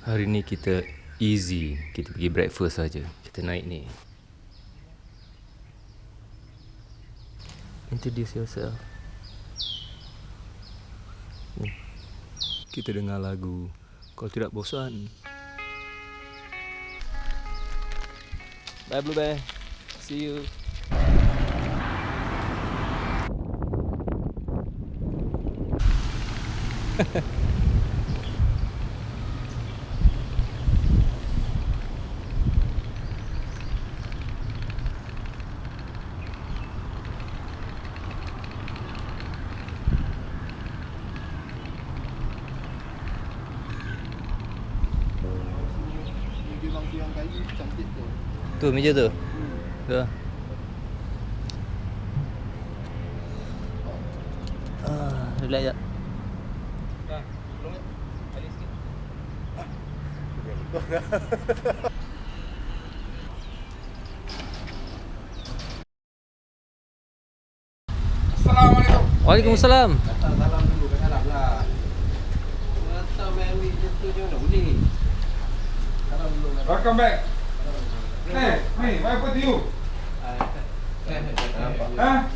Hari ni kita easy. Kita pergi breakfast saja. Kita naik ni. Introduce yourself. Kita dengar lagu. Kalau tidak bosan. Bye Blue Bear. See you. Meja bangku yang kayu cantik tu. Tu meja tu. Tu. Ah, relax jap. Assalamualaikum. Waalaikumsalam. Salam salam dulu kan lah. Mata Mary jatuh je mana boleh. Welcome back. Hey, hey, what happened to you? Ha?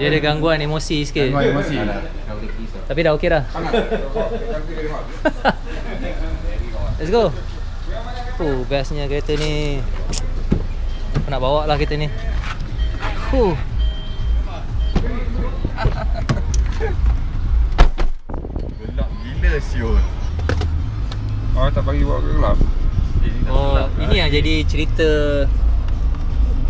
Dia ada gangguan emosi sikit. Gangguan emosi. Tapi dah okey dah. Let's go. Oh, bestnya kereta ni. Aku nak bawa lah kereta ni. Huh. Gelap gila siul. Oh, tak bagi bawa ke gelap? Oh, ini yang jadi cerita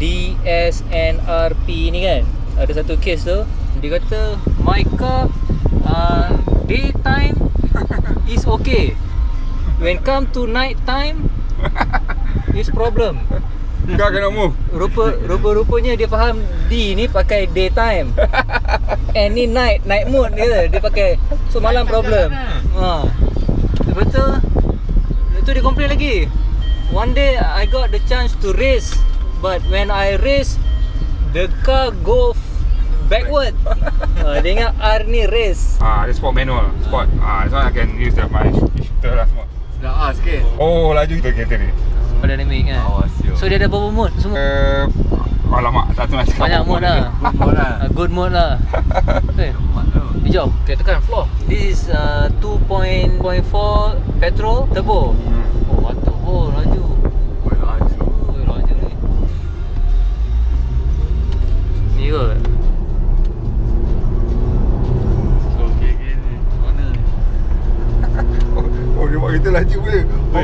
DSNRP ni kan. Ada satu kes tu, dia kata my car uh, daytime is okay. When come to night time is problem. Kau kena move. Rupa rupa-rupanya dia faham D ni pakai daytime. And ni night, night mode dia dia pakai. So malam problem. Ha. Lepas tu tu dia complain lagi. One day I got the chance to race but when I race the car go backward. ha, dia ingat R ni race. Ah, dia sport manual. Sport. Ah, so I can use the my shifter lah semua. Dah ah sikit. Oh, laju kita kereta ni. Dynamic kan. Yo. So dia ada berapa mode semua? Uh, alamak, tak tahu nak cakap Banyak ni. lah. Good mode lah. Good mode lah. Eh, Ni jom, kita tekan floor. This is uh, 2.4 petrol turbo. Hmm. Oh, batuk oh, laju. Good laju. Oh, laju ni. Ni kot. Ni. Ni? Oh, oh, dia buat kita laju je. Oh,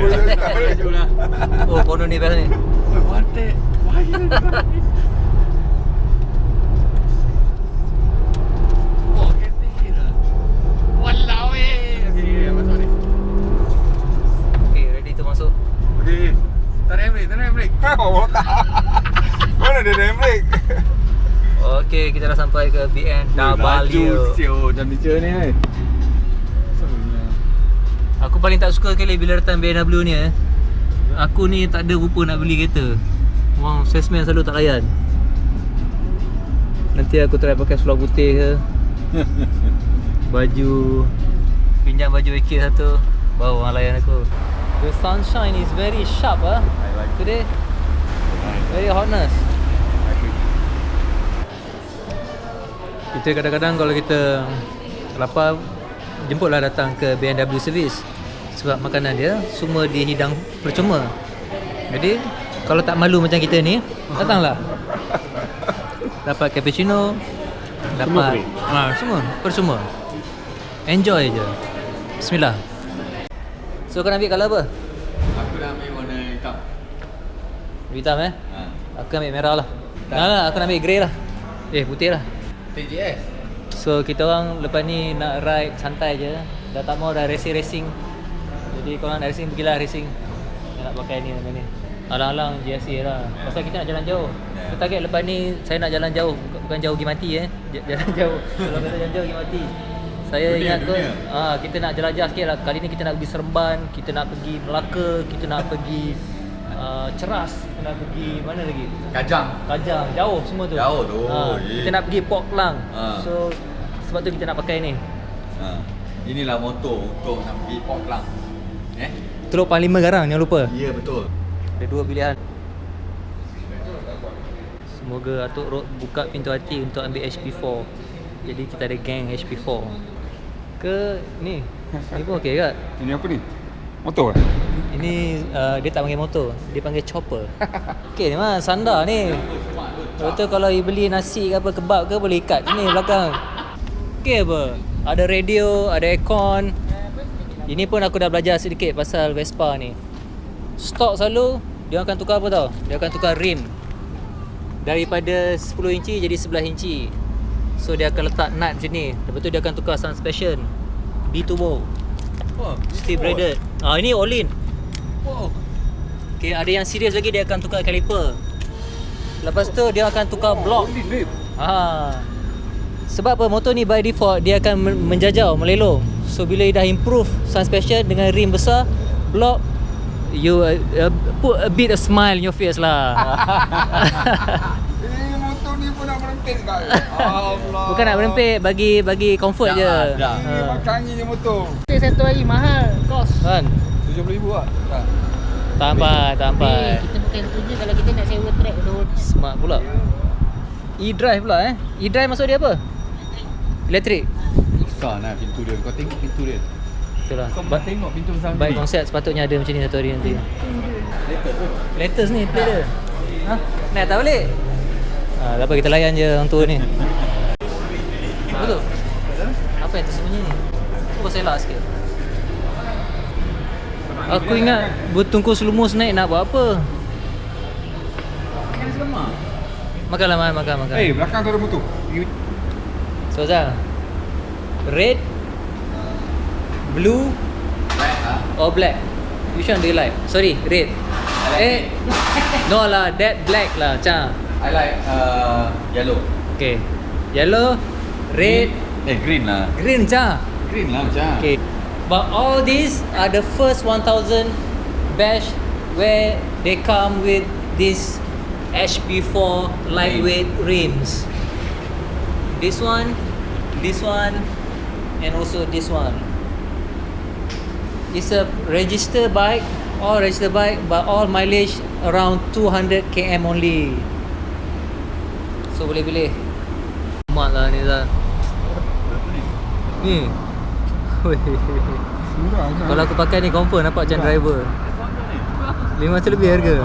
lah. Oh, kono ni best ni. Oi, pantai. Bahaya ni. Oh, Dia ada brake? Okay, kita dah sampai ke BN Laju W. siul macam meja ni eh. Aku paling tak suka kali bila datang BMW ni eh. Aku ni tak ada rupa nak beli kereta. Orang salesman selalu tak layan. Nanti aku try pakai seluar putih ke. baju pinjam baju AK satu baru orang layan aku. The sunshine is very sharp ah like today. Very hotness. Kita kadang-kadang kalau kita lapar jemputlah datang ke BMW service sebab makanan dia semua dihidang percuma. Jadi kalau tak malu macam kita ni, datanglah. Dapat cappuccino, dapat free? ha, semua percuma. Enjoy je. Bismillah. So kau nak ambil colour apa? Aku dah ambil warna hitam. Hitam eh? Ha. Aku ambil merah lah. Nah, lah, aku nak ambil grey lah. Eh, putih lah. TJS. So kita orang lepas ni nak ride santai je. Dah tak mau dah racing-racing Jadi korang nak racing, pergilah racing. Yang nak pakai ni nama ni. Alang-alang GSA lah. Pasal kita nak jalan jauh. Yeah. Kita target lepas ni saya nak jalan jauh. Bukan- jauh pergi mati eh. Jalan jauh. Kalau kata jalan jauh pergi mati. Saya Dunia, ingat dunia. ah, Kita nak jelajah sikit lah. Kali ni kita nak pergi Seremban Kita nak pergi Melaka Kita nak pergi uh, Ceras Kita nak pergi mana lagi Kajang. Kajang jauh semua tu. Jauh tu, Ha, ye. kita nak pergi Port Klang. Ha. So sebab tu kita nak pakai ni. Ha. Inilah motor untuk nak pergi Port Klang. Eh? Teluk Panglima Garang jangan lupa. Ya betul. Ada dua pilihan. Semoga Atuk Rod buka pintu hati untuk ambil HP4. Jadi kita ada gang HP4. Ke ni. Ni pun okey tak? Ini apa ni? Motor eh? Ini uh, dia tak panggil motor, dia panggil chopper. Okey ni mah sandar ni. Betul kalau you beli nasi ke apa kebab ke boleh ikat ni belakang. Okey apa? Ada radio, ada aircon. Ini pun aku dah belajar sedikit pasal Vespa ni. Stok selalu dia akan tukar apa tau? Dia akan tukar rim. Daripada 10 inci jadi 11 inci. So dia akan letak nut macam ni. Lepas tu dia akan tukar suspension. B-turbo. Oh, Steve braided. Ah ini all in. Oh. Okay, ada yang serius lagi dia akan tukar caliper. Lepas tu dia akan tukar block. Ha. Sebab apa motor ni by default dia akan men- menjajau, melelong. So bila you dah improve suspension dengan rim besar, block you uh, uh, put a bit of smile in your face lah. Eh, motor ni pun nak merempit kau. Allah. Bukan nak berempit bagi bagi comfort Dah, je. dah. Ni Ha. angin je motor. Satu hari mahal kos. Kan? RM70,000 lah. Tak. Tak sampai, tak sampai. Ni kita bukan kerja kalau kita nak sewa track tu. Smart pula. E-drive pula eh. E-drive maksud dia apa? Elektrik. Besar lah pintu dia. Kau tengok pintu dia. Betul lah. Kau Ba- tengok pintu besar Baik konsep sepatutnya ada macam ni satu hari nanti. Latest ni plate dia. Ha? Nak tak balik? Ha, tak apa kita layan je orang tua ni. Apa tu? Apa yang tersembunyi ni? Aku pasal elak sikit. Aku ingat bertungkus lumus naik nak buat apa? Makanlah man, makan makan. Eh, belakang tu ada motor. So Zal Red Blue Or black Which one do you like? Sorry, red Eh No lah, that black lah Macam I like uh, yellow. Okay Yellow Red Eh green lah. Green macam Green lah macam. Okay But all these are the first 1000 Bash Where they come with this HP4 lightweight rims This one This one And also this one It's a register bike All register bike But all mileage Around 200 km only So boleh pilih Mat lah ni. Murah kan? Kalau aku pakai ni confirm nampak macam driver 500 lebih harga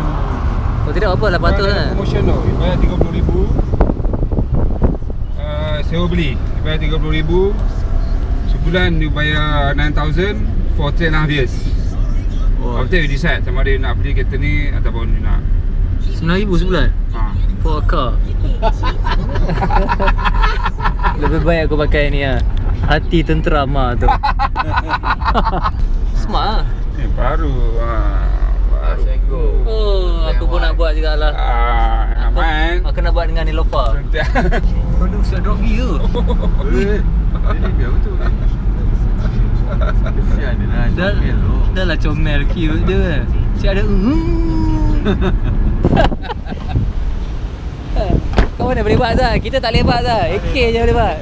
Kalau tidak apa 800 Ada kan Promotion tau. Bayar RM30,000. Uh, sewa beli. Bayar RM30,000. Sebulan you bayar RM9,000 for 3 and a half years. Oh. After you decide sama ada you nak beli kereta ni ataupun you nak. RM9,000 sebulan Ha. For a car Lebih baik aku pakai ni lah Hati tenteram lah tu Smart lah Eh, baru. Ha. Baru. Oh, aku pun nak buat juga lah Ah, aman. Aku nak buat dengan Nilofa Kau lu sudah drop you Eh, Ini biar betul ni. Kesian dia lah. Dah, Comel tu. dah lah comel cute dia Cik ada "Hmm." Kau mana boleh buat Zah? Kita tak boleh buat Zah AK je boleh buat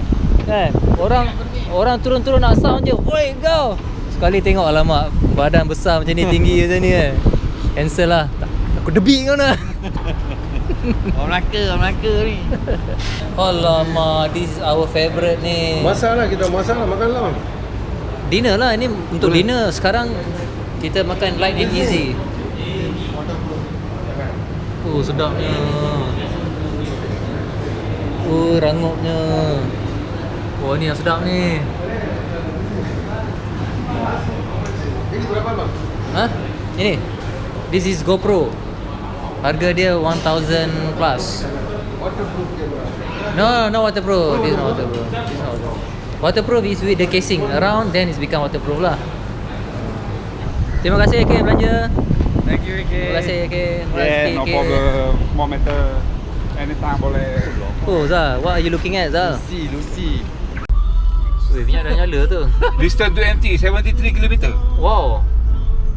Kan? Orang orang turun-turun nak sound je Oi kau. Sekali tengok alamak Badan besar macam ni tinggi macam ni kan? Cancel lah. Aku debik kau nak. Orang Melaka, orang Melaka ni. Alamak This is our favourite ni. Masak lah kita masak lah makan lah. Dinner lah Ini untuk dinner Sekarang Kita makan light and easy. Oh sedapnya. Oh rangupnya Oh ni yang sedap ni Ini berapa bang? Ha? Ini This is GoPro Harga dia 1000 plus Waterproof camera. No, no, no waterproof. This is not waterproof. This is not waterproof. Waterproof is with the casing around, then it's become waterproof lah. Terima kasih AK belanja. Thank you, AK. Terima kasih AK. Murah Yeah, sikit, no AK. problem. More matter. Anytime boleh. Oh Zal, what are you looking at Zal? Lucy, Lucy. Weh, minyak dah nyala tu. Distance to empty 73 km. Wow.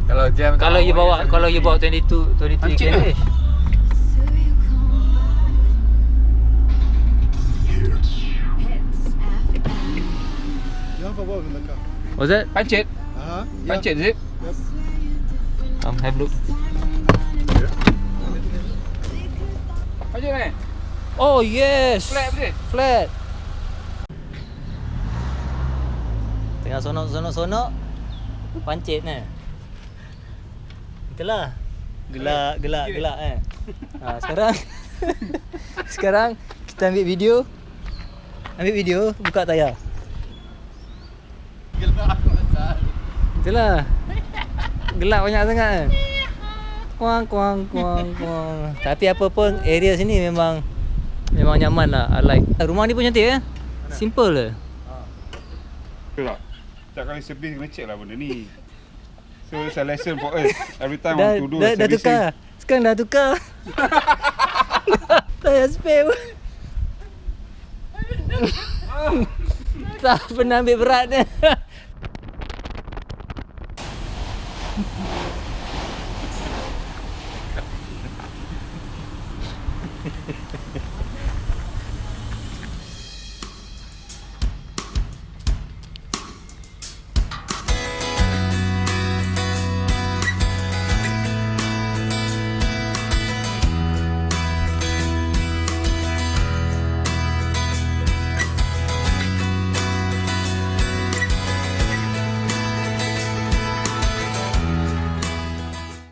Kalau jam Kalau you bawa kalau you bawa 22 23 Hancur km. You have a valve in the car. Was that? Pancit. Uh-huh. Yeah. Pancit is it? Yep. Um, have a look. Pancit eh? Oh yes. Flat apa dia? Flat. Tengah sonok-sonok-sonok pancit ni. Itulah. Gelak, gelak, gelak eh. Ha, sekarang sekarang kita ambil video. Ambil video, buka tayar. Itulah. Gelap banyak sangat kan. Kuang kuang kuang kuang. Tapi apa pun area sini memang memang nyaman lah. I like. Rumah ni pun cantik eh. Simple je. Betul tak? Setiap kali servis kena check lah benda ni. So it's a lesson for us. Every time Dah, want to do dah, dah tukar. Sekarang dah tukar. Tayar spare pun. tak pernah ambil berat dia.